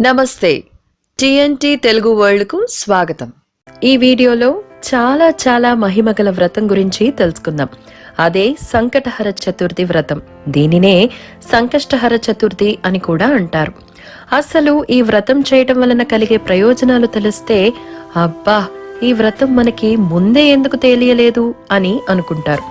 నమస్తే. టిఎన్టి తెలుగు వరల్డ్కు స్వాగతం. ఈ వీడియోలో చాలా చాలా మహిమగల వ్రతం గురించి తెలుసుకుందాం. అదే సంకటహర చతుర్థి వ్రతం. దీనినే సంకష్టహర చతుర్థి అని కూడా అంటారు. అసలు ఈ వ్రతం చేయటం వలన కలిగే ప్రయోజనాలు తెలిస్తే అబ్బా ఈ వ్రతం మనకి ముందే ఎందుకు తెలియలేదు అని అనుకుంటారు.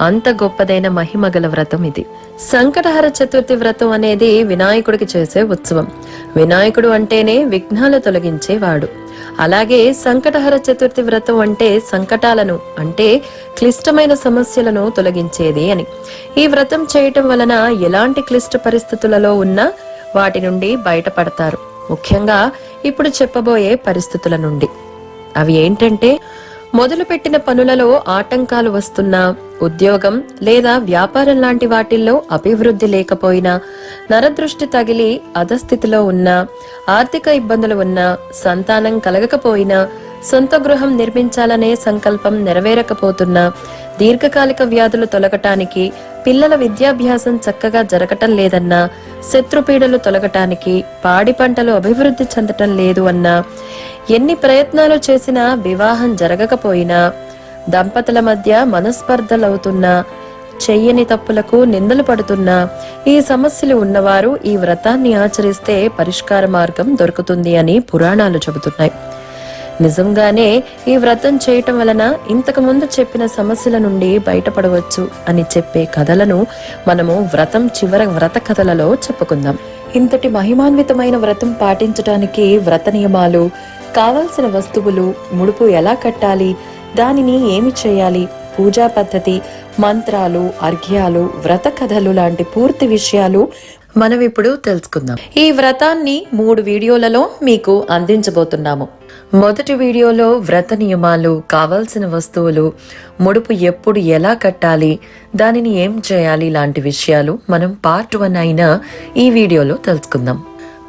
అంత గొప్పదైన మహిమగల వ్రతం ఇది. సంకటహర చతుర్థి వ్రతం అనేది వినాయకుడికి చేసే ఉత్సవం. వినాయకుడు అంటేనే విఘ్నాలు తొలగించేవాడు. అలాగే సంకటహర చతుర్థి వ్రతం అంటే సంకటాలను అంటే క్లిష్టమైన సమస్యలను తొలగించేది అని. ఈ వ్రతం చేయటం వలన ఎలాంటి క్లిష్ట పరిస్థితులలో ఉన్నా వాటి నుండి బయటపడతారు. ముఖ్యంగా ఇప్పుడు చెప్పబోయే పరిస్థితుల నుండి. అవి ఏంటంటే మొదలుపెట్టిన పనులలో ఆటంకాలు వస్తున్నా ఉద్యోగం లేదా వ్యాపారం లాంటి వాటిల్లో అభివృద్ధి లేకపోయినా నరదృష్టి తగిలి అధస్థితిలో ఉన్నా ఆర్థిక ఇబ్బందులు ఉన్నా సంతానం కలగకపోయినా సొంత గృహం నిర్మించాలనే సంకల్పం నెరవేరకపోతున్నా దీర్ఘకాలిక వ్యాధులు తొలగటానికి పిల్లల విద్యాభ్యాసం చక్కగా జరగటం లేదన్నా శత్రుపీడలు తొలగటానికి పాడి పంటలు అభివృద్ధి చెందటం లేదు అన్నా ఎన్ని ప్రయత్నాలు చేసినా వివాహం జరగకపోయినా దంపతుల మధ్య మనస్పర్ధలవుతున్నా చెయ్యని తప్పులకు నిందలు పడుతున్నా ఈ సమస్యలు ఉన్నవారు ఈ వ్రతాన్ని ఆచరిస్తే పరిష్కార మార్గం దొరుకుతుంది అని పురాణాలు చెబుతున్నాయి. నిజంగానే ఈ వ్రతం చేయటం వలన ఇంతకు ముందు చెప్పిన సమస్యల నుండి బయటపడవచ్చు అని చెప్పే కథలను మనము వ్రతం చివర వ్రత కథలలో చెప్పుకుందాం. ఇంతటి మహిమాన్వితమైన వ్రతం పాటించడానికి వ్రత నియమాలు కావలసిన వస్తువులు ముడుపు ఎలా కట్టాలి దానిని ఏమి చేయాలి పూజా పద్ధతి మంత్రాలు అర్ఘ్యాలు వ్రత కథలు లాంటి పూర్తి విషయాలు మనం ఇప్పుడు తెలుసుకుందాం. ఈ వ్రతాన్ని మూడు వీడియోలలో మీకు అందించబోతున్నాము. మొదటి వీడియోలో వ్రత నియమాలు కావాల్సిన వస్తువులు ముడుపు ఎప్పుడు ఎలా కట్టాలి దానిని ఏం చేయాలి లాంటి విషయాలు మనం పార్ట్ వన్ అయిన ఈ వీడియోలో తెలుసుకుందాం.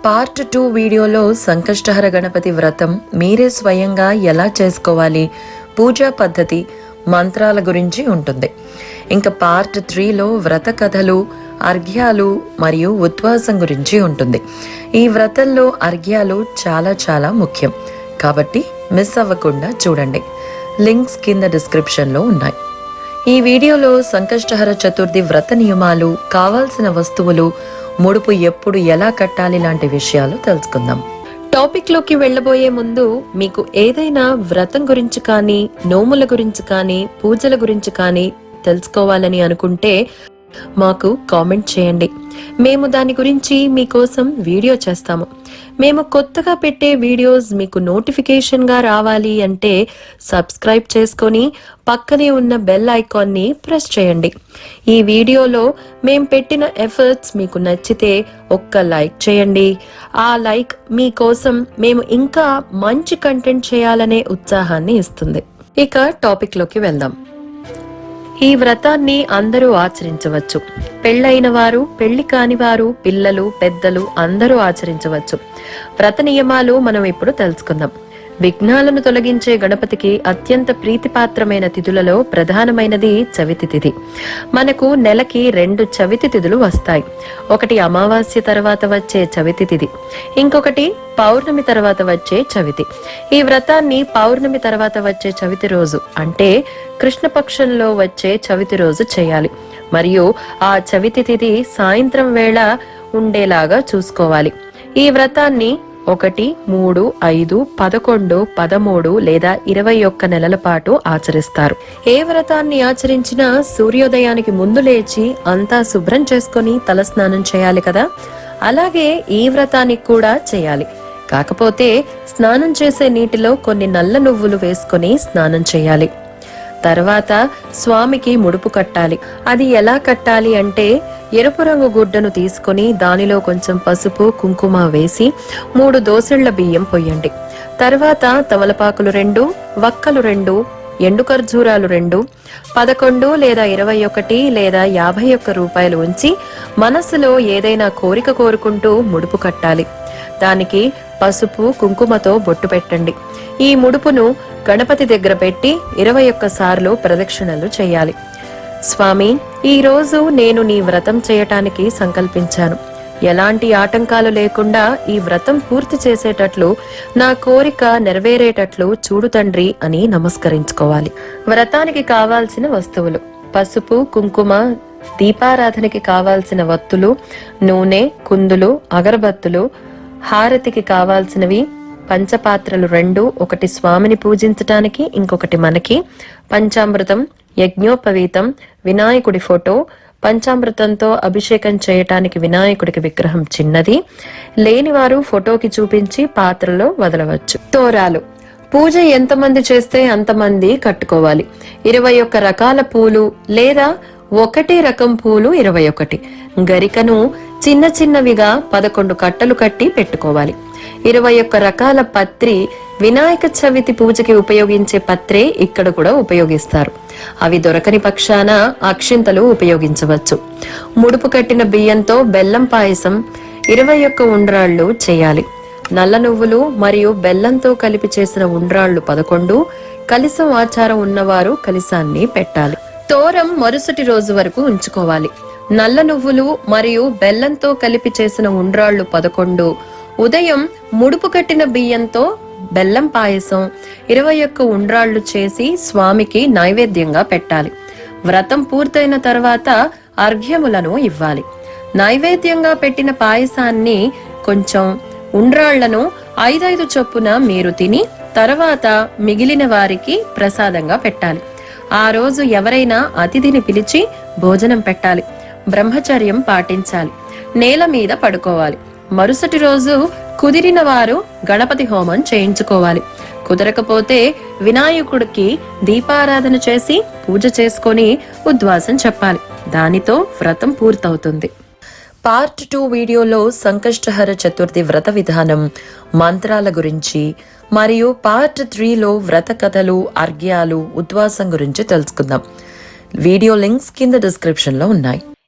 పార్ట్ టూ వీడియోలో సంకష్టహర గణపతి వ్రతం మీరే స్వయంగా ఎలా చేసుకోవాలి పూజా పద్ధతి మంత్రాల గురించి ఉంటుంది. ఇంకా పార్ట్ త్రీలో వ్రత కథలు అర్ఘ్యాలు మరియు ఉత్వాసం గురించి ఉంటుంది. ఈ వ్రతంలో అర్ఘ్యాలు చాలా చాలా ముఖ్యం. కాబట్టి మిస్ అవ్వకుండా చూడండి. లింక్స్ కింద డిస్క్రిప్షన్లో ఉన్నాయి. ఈ వీడియోలో సంకష్టహర చతుర్థి వ్రత నియమాలు కావాల్సిన వస్తువులు ముడుపు ఎప్పుడు ఎలా కట్టాలి లాంటి విషయాలు తెలుసుకుందాం. టాపిక్లోకి వెళ్ళబోయే ముందు మీకు ఏదైనా వ్రతం గురించి కానీ నోముల గురించి కానీ పూజల గురించి కానీ తెలుసుకోవాలని అనుకుంటే మాకు కామెంట్ చేయండి. మేము దాని గురించి మీకోసం వీడియో చేస్తాము. మేము కొత్తగా పెట్టే వీడియోస్ మీకు నోటిఫికేషన్గా రావాలి అంటే సబ్స్క్రైబ్ చేసుకొని పక్కనే ఉన్న బెల్ ఐకాన్ని ప్రెస్ చేయండి. ఈ వీడియోలో మేము పెట్టిన ఎఫర్ట్స్ మీకు నచ్చితే ఒక్క లైక్ చేయండి. ఆ లైక్ మీకోసం మేము ఇంకా మంచి కంటెంట్ చేయాలనే ఉత్సాహాన్ని ఇస్తుంది. ఇక టాపిక్లోకి వెళ్దాం. ఈ వ్రతాన్ని అందరూ ఆచరించవచ్చు. పెళ్ళైన వారు పెళ్ళి కాని వారు పిల్లలు పెద్దలు అందరూ ఆచరించవచ్చు. వ్రత నియమాలు మనం ఇప్పుడు తెలుసుకుందాం. విఘ్నాలను తొలగించే గణపతికి అత్యంత ప్రీతిపాత్రమైన తిథులలో ప్రధానమైనది చవితి తిథి. మనకు నెలకి రెండు చవితి తిథులు వస్తాయి. ఒకటి అమావాస్య తర్వాత వచ్చే చవితి తిథి. ఇంకొకటి పౌర్ణమి తర్వాత వచ్చే చవితి. ఈ వ్రతాన్ని పౌర్ణమి తర్వాత వచ్చే చవితి రోజు అంటే కృష్ణపక్షంలో వచ్చే చవితి రోజు చేయాలి. మరియు ఆ చవితి తిథి సాయంత్రం వేళ ఉండేలాగా చూసుకోవాలి. ఈ వ్రతాన్ని ఒకటి మూడు ఐదు పదకొండు పదమూడు లేదా ఇరవై ఒక్క నెలల పాటు ఆచరిస్తారు. ఏ వ్రతాన్ని ఆచరించినా సూర్యోదయానికి ముందు లేచి అంతా శుభ్రం చేసుకొని తలస్నానం చేయాలి కదా? అలాగే ఈ వ్రతానికి కూడా చేయాలి. కాకపోతే స్నానం చేసే నీటిలో కొన్ని నల్ల నువ్వులు వేసుకొని స్నానం చేయాలి. తర్వాత స్వామికి ముడుపు కట్టాలి. అది ఎలా కట్టాలి అంటే ఎరుపు రంగు గుడ్డను తీసుకొని దానిలో కొంచెం పసుపు కుంకుమ వేసి మూడు దోసెళ్ళ బియ్యం పొయ్యండి. తర్వాత తమలపాకులు రెండు వక్కలు రెండు ఎండు ఖర్జూరాలు రెండు పదకొండు లేదా ఇరవై ఒకటి లేదా యాభై ఒక్క రూపాయలు ఉంచి మనసులో ఏదైనా కోరిక కోరుకుంటూ ముడుపు కట్టాలి. దానికి పసుపు కుంకుమతో బొట్టు పెట్టండి. ఈ ముడుపును గణపతి దగ్గర పెట్టి ఇరవై ఒక్క సార్లు ప్రదక్షిణలు చేయాలి. స్వామి ఈరోజు నేను నీ వ్రతం చేయటానికి సంకల్పించాను. ఎలాంటి ఆటంకాలు లేకుండా ఈ వ్రతం పూర్తి చేసేటట్లు నా కోరిక నెరవేరేటట్లు చూడు తండ్రి అని నమస్కరించుకోవాలి. వ్రతానికి కావాల్సిన వస్తువులు పసుపు కుంకుమ దీపారాధనకి కావాల్సిన వత్తులు నూనె కుందులు అగరబత్తులు హారతికి కావాల్సినవి పంచపాత్రలు రెండు ఒకటి స్వామిని పూజించటానికి ఇంకొకటి మనకి. పంచామృతం యజ్ఞోపవీతం వినాయకుడి ఫోటో. పంచామృతంతో అభిషేకం చేయటానికి వినాయకుడికి విగ్రహం చిన్నది. లేనివారు ఫోటోకి చూపించి పాత్రలో వదలవచ్చు. తోరాలు. పూజ ఎంతమంది చేస్తే అంతమంది కట్టుకోవాలి. ఇరవై ఒక్క రకాల పూలు లేదా ఒకటి రకం పూలు ఇరవై ఒకటి. గరికను చిన్న చిన్నవిగా పదకొండు కట్టలు కట్టి పెట్టుకోవాలి. ఇరవై ఒక్క రకాల పత్రి వినాయక చవితి పూజకి ఉపయోగించే పత్రే ఇక్కడ కూడా ఉపయోగిస్తారు. అవి దొరకని పక్షాన అక్షింతలు ఉపయోగించవచ్చు. ముడుపు కట్టిన బియ్యంతో బెల్లం పాయసం ఇరవై ఒక్క ఉండ్రాళ్ళు చేయాలి. నల్ల నువ్వులు మరియు బెల్లంతో కలిపి చేసిన ఉండ్రాళ్ళు పదకొండు కలిసం ఆచారం ఉన్నవారు కలిసాన్ని పెట్టాలి. తోరం మరుసటి రోజు వరకు ఉంచుకోవాలి. నల్ల నువ్వులు మరియు బెల్లంతో కలిపి చేసిన ఉండ్రాళ్ళు పదకొండు ఉదయం ముడుపు కట్టిన బియ్యంతో బెల్లం పాయసం ఇరవై ఒక్క ఉండ్రాళ్ళు చేసి స్వామికి నైవేద్యంగా పెట్టాలి. వ్రతం పూర్తయిన తర్వాత అర్ఘ్యములను ఇవ్వాలి. నైవేద్యంగా పెట్టిన పాయసాన్ని కొంచెం ఉండ్రాళ్ళను ఐదైదు చొప్పున మీరు తిని తర్వాత మిగిలిన వారికి ప్రసాదంగా పెట్టాలి. ఆ రోజు ఎవరైనా అతిథిని పిలిచి భోజనం పెట్టాలి. బ్రహ్మచర్యం పాటించాలి. నేల మీద పడుకోవాలి. మరుసటి రోజు కుదిరిన వారు గణపతి హోమం చేయించుకోవాలి. కుదరకపోతే వినాయకుడికి దీపారాధన చేసి పూజ చేసుకొని ఉద్వాసం చెప్పాలి. దానితో వ్రతం పూర్తవుతుంది. పార్ట్ టూ వీడియోలో సంకష్టహర చతుర్థి వ్రత విధానం మంత్రాల గురించి మరియు పార్ట్ త్రీలో వ్రత కథలు అర్ఘ్యాలు ఉద్వాసం గురించి తెలుసుకుందాం. వీడియో లింక్స్ కింద డిస్క్రిప్షన్లో ఉన్నాయి.